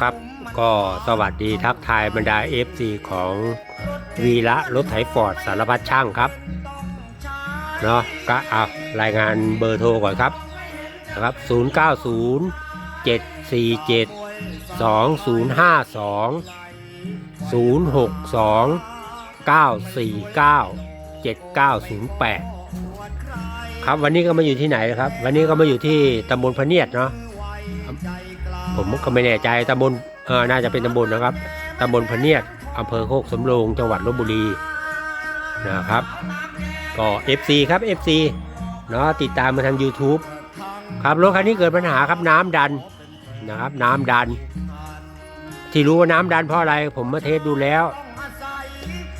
ครับ ก็สวัสดีทักทายบรรดา FC ของวีระรถไถฟอร์ดสารพัดช่างครับเนาะก็เอารายงานเบอร์โทรก่อนครับนะครับ 090 747 2052 062 949 7908 ครับวันนี้ก็มาอยู่ที่ไหนนะครับ วันนี้ก็มาอยู่ที่ตำบลพะเนียดเนาะ ผมก็ไม่แน่ใจตำบลน่าจะเป็นตำบลนะครับตำบลพะเนียดอำเภอโคกสำโรงจังหวัดลบบุรีนะครับ ก็ FC ครับ FC เนาะติดตามมาทาง YouTube ครับรถคันนี้เกิดปัญหาครับน้ำดันนะครับ น้ำดัน ที่รู้ว่าน้ำดันเพราะอะไรผมมาเทสดูแล้ว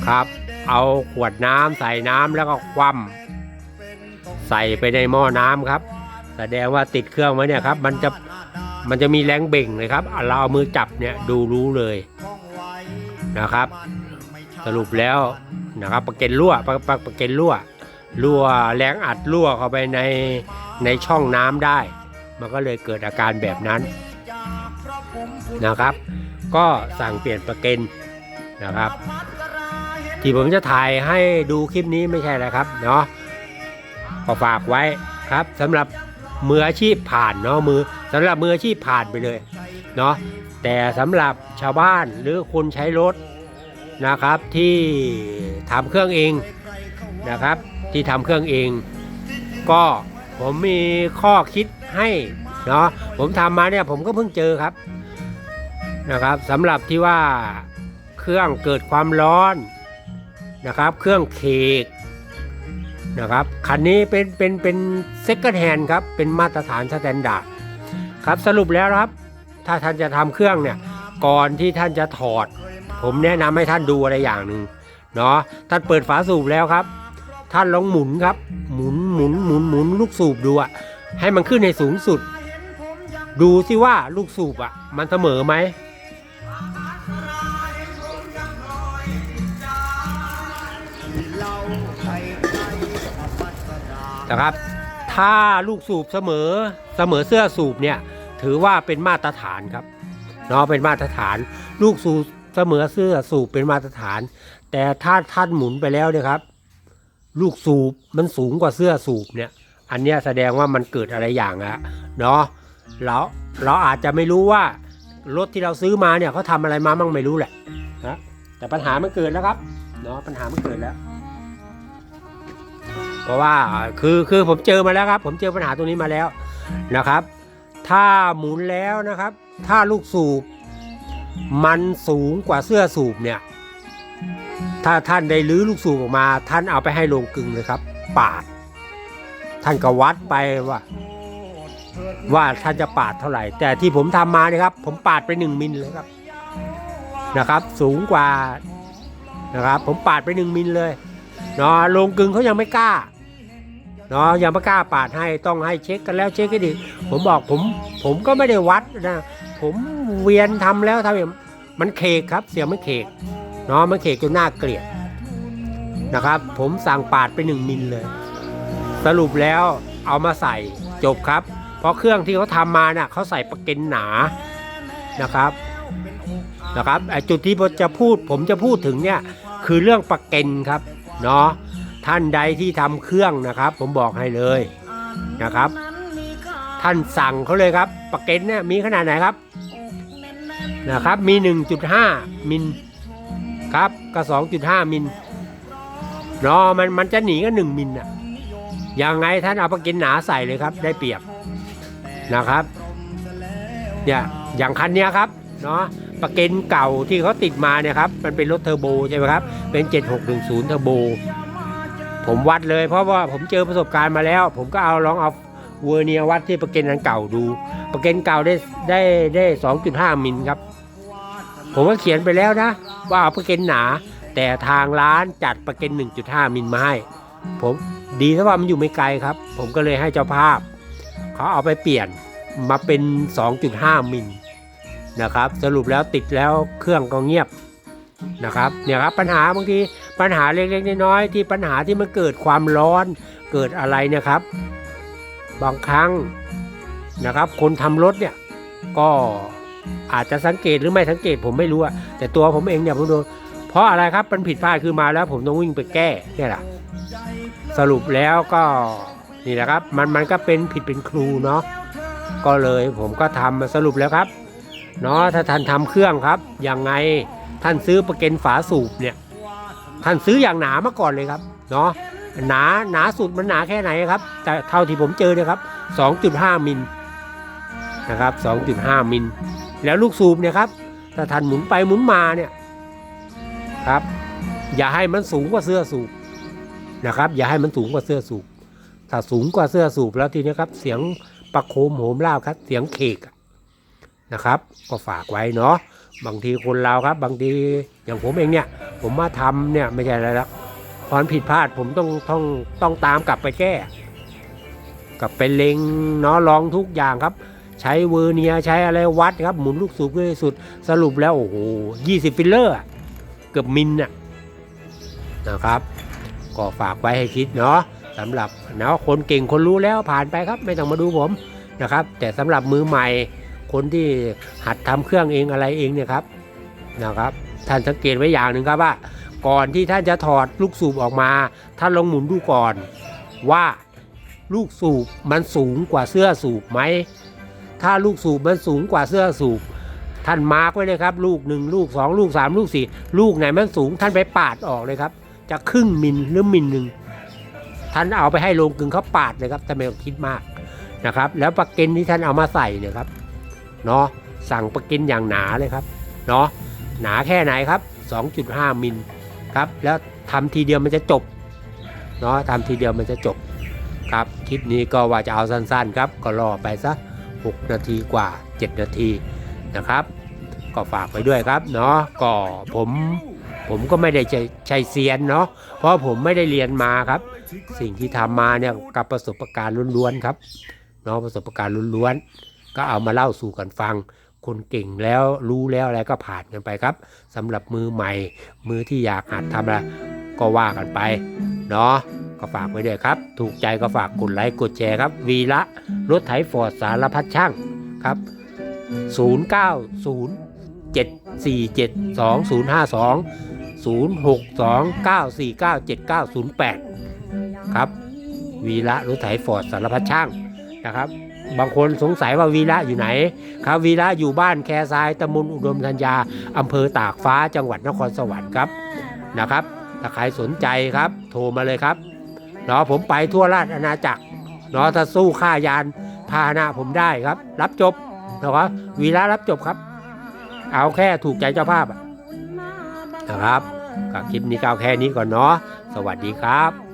ครับ เอาขวดน้ำใส่น้ำแล้วก็คว่ำใส่ไปในหม้อน้ำครับ แสดงว่าติดเครื่องไว้เนี่ยครับ มันจะ มันจะมีแรงเบ่งเลยครับ เราเอามือจับเนี่ยดูรู้เลยนะครับ สรุปแล้วนะครับประเก็นรั่วประประประเก็นรั่วรั่วแรงอัดรั่วเข้าไปในในช่องน้ำได้ มันก็เลยเกิดอาการแบบนั้นนะครับ ก็สั่งเปลี่ยนประเก็นนะครับ ที่ผมจะถ่ายให้ดูคลิปนี้ไม่ใช่แล้วครับเนาะก็ฝากไว้ครับสำหรับ มืออาชีพผ่านเนาะมือสำหรับมืออาชีพผ่านไปเลยเนาะแต่สำหรับชาวบ้านหรือคนใช้รถนะครับที่ทำเครื่องเองนะครับ ที่ทำเครื่องเอง ก็ผมมีข้อคิดให้เนาะผมทำมาเนี่ยผมก็เพิ่งเจอครับนะครับสำหรับที่ว่าเครื่องเกิดความร้อนนะครับ เครื่องเคก นะครับคันนี้เป็นเป็นเป็นเซ็ก n d แฮนครับเป็นมาตรฐานสแตนดาร์ดครับสรุปแล้วครับ ถ้าท่านจะทำเครื่องเนี่ยก่อนที่ท่านจะถอด ผมแนะนำให้ท่านดูอะไรอย่างหนึ่งเนาะท่านเปิดฝาสูบแล้วครับ ท่านลองหมุนครับ หมุนหมุนหมุนหมุนลูกสูบดูอะให้มันขึ้นในสูงสุด ดูสิว่าลูกสูบอะมันเสมอไหม นะครับ ถ้าลูกสูบเสมอเสมอเสื้อสูบเนี่ยถือว่าเป็นมาตรฐานครับเนาะเป็นมาตรฐาน ลูกสูบเสมอเสื้อสูบเป็นมาตรฐาน แต่ถ้าท่านหมุนไปแล้วเนี่ยครับ ลูกสูบมันสูงกว่าเสื้อสูบเนี่ยอันเนี้ยแสดงว่ามันเกิดอะไรอย่างอะเนาะเราเราอาจจะไม่รู้ว่ารถที่เราซื้อมาเนี่ยเขาทำอะไรมามั่งไม่รู้แหละนะแต่ปัญหามันเกิดแล้วครับเนาะปัญหามันเกิดแล้ว เพราะว่าคือคือผมเจอมาแล้วครับ ผมเจอปัญหาตรงนี้มาแล้วนะครับ ถ้าหมุนแล้วนะครับ ถ้าลูกสูบ มันสูงกว่าเสื้อสูบเนี่ย ถ้าท่านได้ลื้อลูกสูบออกมา ท่านเอาไปให้โรงกึงเลยครับ ปาด ท่านก็วัดไปว่า ว่าท่านจะปาดเท่าไหร่ แต่ที่ผมทำมาเนี่ยครับ ผมปาดไปหนึ่งมิลเลยครับนะครับ สูงกว่านะครับ ผมปาดไปหนึ่งมิลเลย เนาะโรงกึงเขายังไม่กล้าเนาะยังไม่กล้าปาดให้ต้องให้เช็คกันแล้วเช็คกันอีกผมบอกผม ผมก็ไม่ได้วัดนะผมเวียนทำแล้วทำอย่างมันเคกครับ เสียงมันเคกเนาะมันเคกจนน่าเกลียดนะครับ ผมสั่งปาดไปหนึ่งมิลเลย สรุปแล้วเอามาใส่จบครับ เพราะเครื่องที่เขาทำมาเน่ะเขาใส่ประเก็นหนานะครับนะครับจุดที่ผมจะพูดผมจะพูดถึงเนี่ยคือเรื่องประเก็นครับ เนาะท่านใดที่ทำเครื่องนะครับ ผมบอกให้เลยนะครับ ท่านสั่งเขาเลยครับปากเก็ตเนี่ยมีขนาดไหนครับนะครับ มี 1.5 มิลครับก็2.5 มิลเนาะมันมันจะหนีก็1มิลอะยังไงท่านเอาปากเก็ตหนาใส่เลยครับ ได้เปรียบนะครับเนี่ยอย่างคันนี้ครับ เนาะปากเกนเก่าที่เขาติดมาเนี่ยครับ มันเป็นรถเทอร์โบใช่ไหมครับ เป็น 7610 เทอร์โบ ผมวัดเลยเพราะว่าผมเจอประสบการณ์มาแล้ว ผมก็เอาลองเอาเวอร์เนียวัดที่ประเกนอันเก่าดู ประเกนเก่าได้ได้ได้ 2.5 มิลครับ ผมก็เขียนไปแล้วนะ ว่าเอาประเกนหนา แต่ทางร้านจัดประเกน1.5 มิลมาให้ ผมดีถ้าว่ามันอยู่ไม่ไกลครับ ผมก็เลยให้เจ้าภาพ เขาเอาไปเปลี่ยนมาเป็น 2.5 มิล นะครับ สรุปแล้วติดแล้วเครื่องก็เงียบนะครับเนี่ยครับปัญหาบางทีปัญหาเล็กๆน้อยๆที่ปัญหาที่มันเกิดความร้อนเกิดอะไรเนะครับ บางครั้งนะครับ คนทำรถเนี่ยก็อาจจะสังเกตหรือไม่สังเกตผมไม่รู้อะแต่ตัวผมเองเนี่ยผมดูเพราะอะไรครับมันผิดพลาดคือมาแล้ว ผมต้องวิ่งไปแก้เนี่ยแหละสรุปแล้วก็นี่แหละครับ มันมันก็เป็นผิดเป็นครูเนาะก็เลยผมก็ทำมาสรุปแล้วครับ เนาะถ้าท่านทำเครื่องครับยังไงท่านซื้อประกันฝาสูบเนี่ยท่านซื้ออย่างหนามาก่อนเลยครับเนาะหนาหนาสุดมันหนาแค่ไหนครับแต่เท่าที่ผมเจอเนี่ยครับ 2.5 มิลนะครับ 2.5 มิลแล้วลูกสูบเนี่ยครับถ้าท่านหมุนไปหมุนมาเนี่ยครับอย่าให้มันสูงกว่าเสื้อสูบนะครับ อย่าให้มันสูงกว่าเสื้อสูบถ้าสูงกว่าเสื้อสูบแล้วทีนี้ครับ เสียงประโคมโหมล่าครับ เสียงเคก นะครับ ก็ฝากไว้เนาะบางทีคนเราครับ บางทีอย่างผมเองเนี่ย ผมมาทำเนี่ยไม่ใช่อะไรแล้วพรผิดพลาดผมต้องต้องต้องตามกลับไปแก้ กลับไปเล็งเนาะลองทุกอย่างครับ ใช้เวอร์เนียใช้อะไรวัดครับ หมุนลูกสูบให้สุดสรุปแล้วโอ้โหยี่สิบฟิลเลอร์เกือบมิลน่ะนะครับ ก็ฝากไว้ให้คิดเนาะสำหรับเนาะคนเก่งคนรู้แล้วผ่านไปครับ ไม่ต้องมาดูผมนะครับ แต่สำหรับมือใหม่ คนที่หัดทำเครื่องเองอะไรเองเนี่ยครับนะครับท่านสังเกตไว้อย่างหนึ่งครับว่า ก่อนที่ท่านจะถอดลูกสูบออกมา ท่านลองหมุนดูก่อนว่าลูกสูบมันสูงกว่าเสื้อสูบไหมถ้าลูกสูบมันสูงกว่าเสื้อสูบท่านมาร์กไว้เลยครับ ลูกหนึ่งลูกสองลูกสามลูกสี่ลูกไหนมันสูงท่านไปปาดออกเลยครับ จะครึ่งมิลหรือมิลหนึ่งท่านเอาไปให้โรงกลึงเขาปาดเลยครับแต่ไม่ต้องคิดมากนะครับ แล้วปลาเก็นที่ท่านเอามาใส่เนี่ยครับ เนาะสั่งปลาเก็นอย่างหนาเลยครับเนาะหนาแค่ไหนครับ 2.5 มิลครับแล้วทำทีเดียวมันจะจบเนาะทำทีเดียวมันจะจบครับคลิปนี้ก็ว่าจะเอาสั้นๆครับ ก็รอไปสัก6นาทีกว่า 7 นาทีนะครับ ก็ฝากไปด้วยครับเนาะก็ผมผมก็ไม่ได้ใช้ใช้เซียนเนาะเพราะผมไม่ได้เรียนมาครับ สิ่งที่ทำมาเนี่ยกับประสบการณ์ล้วนๆครับเนาะประสบการณ์ล้วนๆ ก็เอามาเล่าสู่กันฟัง คนเก่งแล้วรู้แล้วอะไรก็ผ่านกันไปครับสำหรับมือใหม่ มือที่อยากหัดทำอะไรก็ว่ากันไปเนาะก็ฝากไว้ด้วยครับ ถูกใจก็ฝากกดไลค์กดแชร์ครับ วีละรถไถฟอร์ดสารพัดช่างครับ 0907422052 0629497908 ครับ วีระรถไถฟอร์ดสารพัดช่างนะครับ บางคนสงสัยว่าวีระอยู่ไหน ครับวีระอยู่บ้านแคซายตำบลอุดมธัญญาอำเภอตากฟ้าจังหวัดนครสวรรค์ครับนะครับ ถ้าใครสนใจครับ โทรมาเลยครับเนาะผมไปทั่วราชอาณาจักรเนาะถ้าสู้ค่ายานพาหนะผมได้ครับ รับจบนะครับวีระรับจบครับ เอาแค่ถูกใจเจ้าภาพนะครับกับคลิปนี้ก็เอาแค่นี้ก่อนเนาะสวัสดีครับ